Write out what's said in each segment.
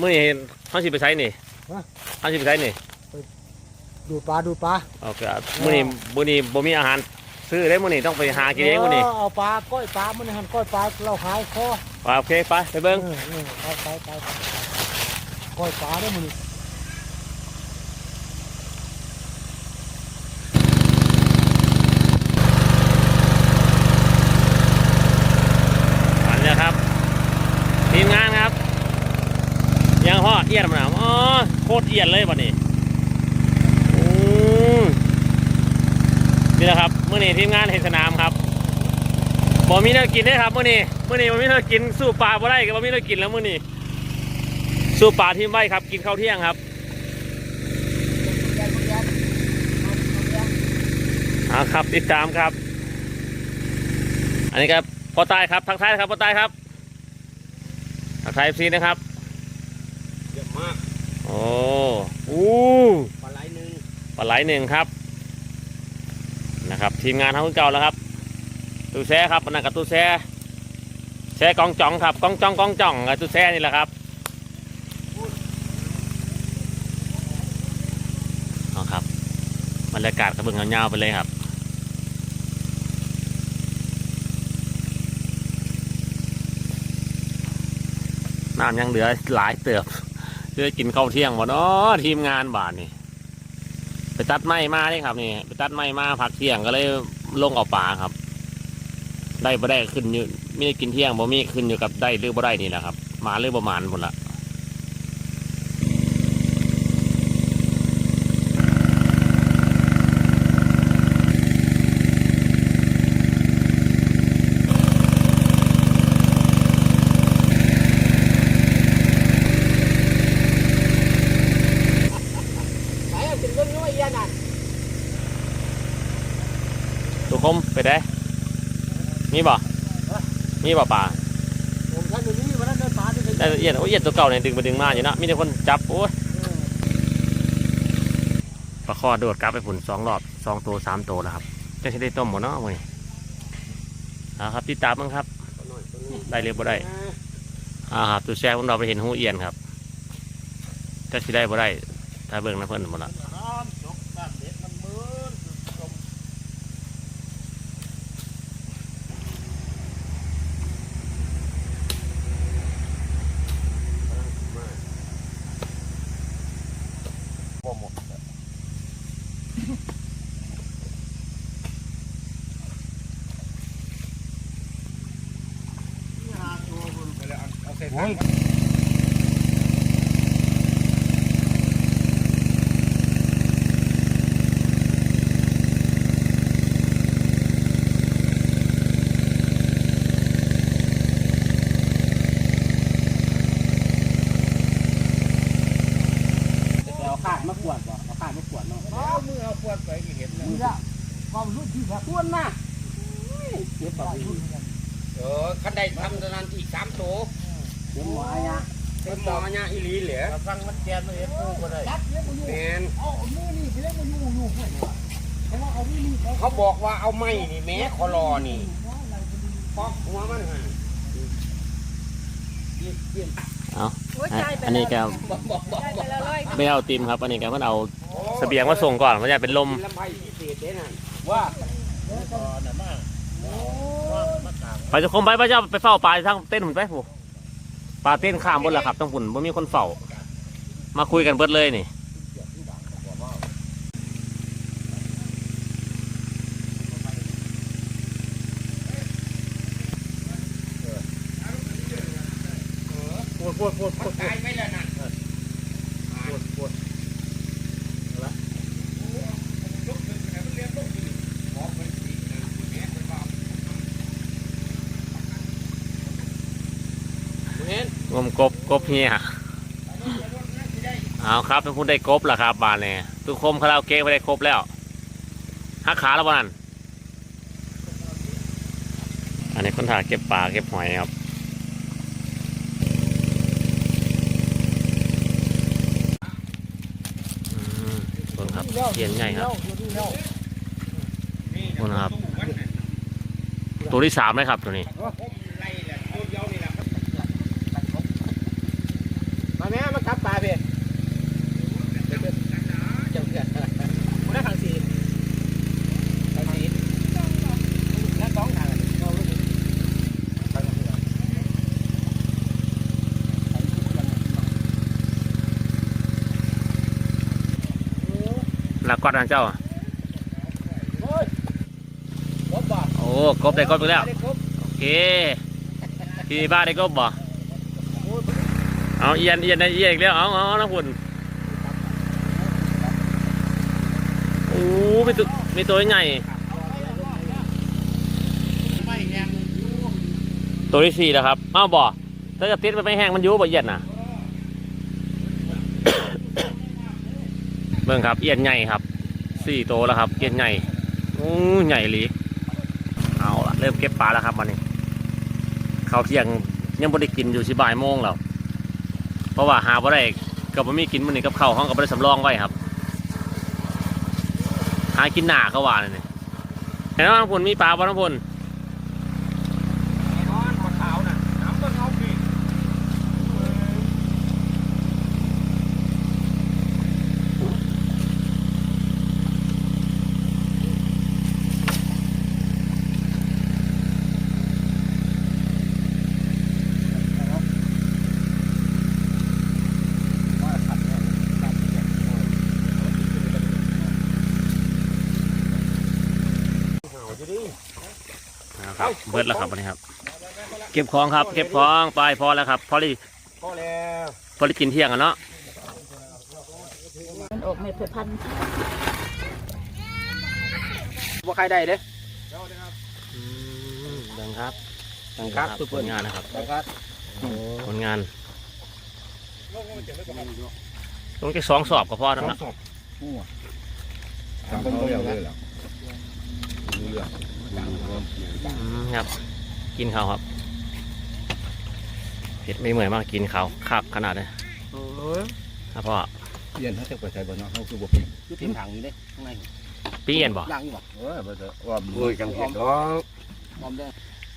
มื้อนี้เขาสิไปใช้นี่ฮะ เขาสิไปใช้นี่ดูปลาดูปลาโอเคมื้อนี้มื้อนี้บ่มีอาหาร ซื้อได้มื้อนี้ต้องไปหากินเองมื้อนี้เอาปลาก้อยปลามันหันก้อยปลาเราขายคอไปโอเคไปไปเบิ่งเออเออไปไปไปไปก้อยปลาได้มันนี่ อันนี้ครับ ทีมงานครับ ยังฮ อดเอียดมันนะอ๋อโคตรเอียดเลยวันนี้อนี่แหละครับเมื้อนี้ทีมงานเห็นสนามครับบ่มีแนวกินได้ครับเมื้อนี้เมื้อนี้บ่มีแนวกินสู้ปลาบ่ได้ก็บ่มีแนวกินแล้วเมื้อนี้สู้ปลาทีมไว้ครับ กินข้าวเที่ยงครับอาครับติดตามครับ อันนี้ครับพ่อตายครับทักทายครับพ่อตายครับทักทายซีนะครับ มากโอ้อู้ปลาไหลหนึ่งปลาไหลหนึ่งครับนะครับ ทีมงานทั้งเก่าแล้วครับตู้แช่ครับอันนั้นกับตู้แช่แช่กองจ่องครับกองจ่องกองจ่องกับตู้แช่นี่แหละครับเอาครับบรรยากาศกระเบื้องเงาๆไปเลยครับน้ำยังเหลือหลายเติบ จะได้กินข้าวเที่ยงวะเนาะทีมงานบาทนี่ไปตัดไม้มาได้ครับนี่ไปตัดไม้มาพักเที่ยงก็เลยลงเอาป่าครับ ได้บ่ได้ขึ้นอยู่มีได้กินเที่ยงบ่มีขึ้นอยู่กับได้หรือบ่ได้นี่แหละครับ มาหรือบ่มานหมดละ ไปได้มีบ่มีบ่ปลาผมท่านอยู่นี่วันนั้นได้ปลาที่เป็นได้ละเอียดโอ้ยเอียดตัวเก่าเนี่ยดึงไปดึงมาอยู่นะมีแต่คนจับโอ้ยปลาคอโดดกลับไปผุนสองรอบสองตัวสามตัวแล้วครับจะใช้ได้ต้มหมดเนาะเว้ยเอาครับติดตามมั้งครับ ได้เรียบบ่ได้อ่าครับตัวแช่ผมเราไปเห็นหูเอียนครับจะสิได้บ่ได้ถ้าเบิ่งนะเพิ่นหมดละ จกบ้านเด็ดมันมืนจม บ่หมดไปแล้ว เอาเอาใส่ถังเอาข้างมากวดบ่เอาข้างมากวดเนาะเอามือเอาปวดไปกี่เห็นเลยนี่ละความรู้ที่แบบกวนมาเก็บปากอยู่เออคันใดทำตอนนั้นอีกสามโต เก็บหัวอายะเป็นหมอเนี่ยอีหลีเหลือฟังมันแกนมันเอ็ดกูก็ได้จับเลี้ยงมาอยู่แมนเอามือนี่ไปเลี้ยงมาอยู่อยู่เพื่อนเพราะว่าเอามือนี่เขาเขาบอกว่าเอาไม้นี่แม้คอรอนี่ปอกหัวมันหันอันนี้ก็บอกบอกบอกบอกไม่เอาติมครับ อันนี้ก็มันเอาเสบียงมาส่งก่อนมันจะเป็นลมลำไส้พิเศษเด้นั่นว่าไปจะคมไปพระเจ้าไปเฝ้าปลาทางเต้นหุ่นไปผู้ ปลาเต้นข้ามบนและครับต้องหุ่นบ่มีคนเฝ้า มาคุยกันเบิดเลยนี่ปวดปวดปวดปวดตายไปแล้วนั่นปวดปวดเห็น งมกบกบเฮียเอาครับเป็นคุณได้กบแล้วครับบานเนี่ยทุกคมคาราโอเกะไปได้ครบแล้วหักขาแล้วบ้านอันนี้คนถ่ายเก็บปลาเก็บหอยครับอืมต้นครับเทียนใหญ่ครับคนครับ ตัวที่สามเลยครับตัวนี้ ไล่แหละตัวเดียวนี่แหละ ไป มาแม่มาจับปลาเพ่เจ้าเกิดมันได้ทางสีทางสีแล้วสองทางเรารู้สึกทางสีแล้วกอดนะเจ้า โอ้ยรถบ่โอ้กบได้กบไปแล้วได้ครบโอเคพี่บ้านได้กบบ่ เอาเอียนเอียนเอียนอีกแล้วเอาเอาเอานะคุณโอ้มีตัวมีตัวใหญ่ตัวที่สี่แล้วครับอ้าวบ่ถ้าจะติดไปไม่แห้งมันยุ่บ่เอียนน่ะเบิ่งครับเอียนใหญ่ครับสี่โตวแล้วครับเอียนใหญ่โอ้ใหญ่หลีเอาละเริ่มเก็บปลาแล้วครับวันนี้เขาเที่ยงยังไม่ได้กินอยู่สิบ่ายโมงแล้ว เพราะว่าหาบ่ได้กับบ่มีกินมื้อนี้กับข้าวห้องก็บ่ได้สำรองไว้ครับ หากินหน้าเขาว่าเนี่เห็นว่าน้ำพุนมีปลาบ่น้ำพุน นอนขาวน่ะน้ำต้นเอาพี่ นะครั บเบิดแล้วครับวันนี้ครับ เก็บของครับ เก็บของไปพอแล้วครับพอดีพอแล้วพอดีกินเที่ยงอะเนาะมันออกเม็ดพันธุ์ว่าใครได้เด้ดังครับดังครับผลงานนะครับครับผลงานต้องแค่สองสอบก็พอแล้วนะทำเขาเร็วเลยเหรออืม ครับ กินข้าวครับเผ็ดไม่เหมือนมากกินข้าวคักขนาดนี้ครับพ่อเย็นถ้าจะไปใช้บนนอกเขาคือบุกยุติถังอยู่เด้ข้างในปีเย็นบ่ย่างอยู่บ่เออบ่จะว่ามือจังเผ็ดดอกบอมแดง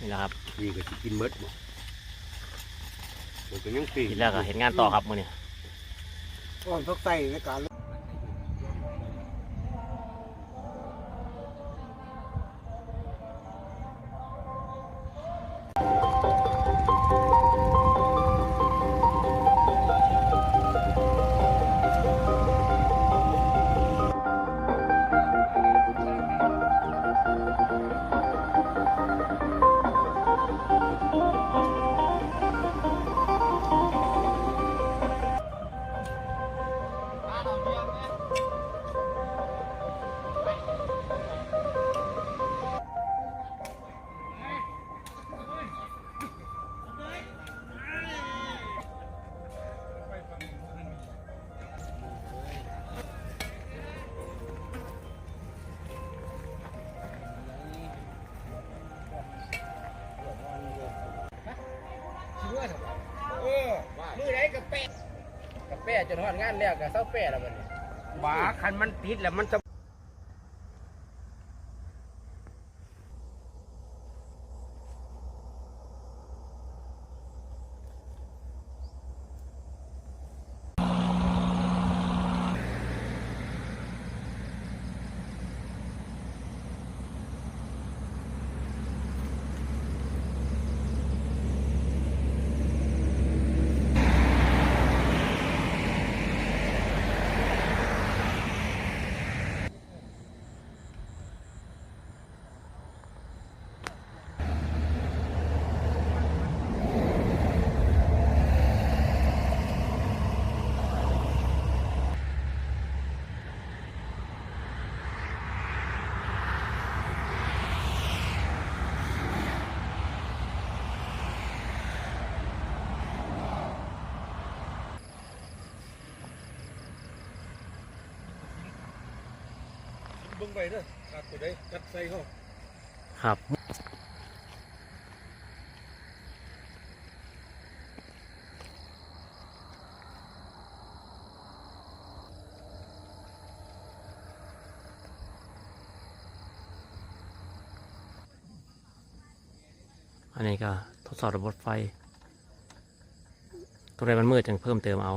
นี่แหละครับนี่ก็สิกินมดบ่มันก็ยังปีกินแล้วก็เห็นงานต่อครับมื้อนี้ก่อนพักใส่ในการ แปะกับแปะจนฮอดงานแล้วกับเศร้าแปะแล้วบัดนี้บาคันมันติดแล้วมันจะ บิ่งไปเด้อกัดตัวใดกัดใส่เขาครับอันนี้ก็ทดสอบระบบไฟ ตัวใดมันมืดจังเพิ่มเติมเอา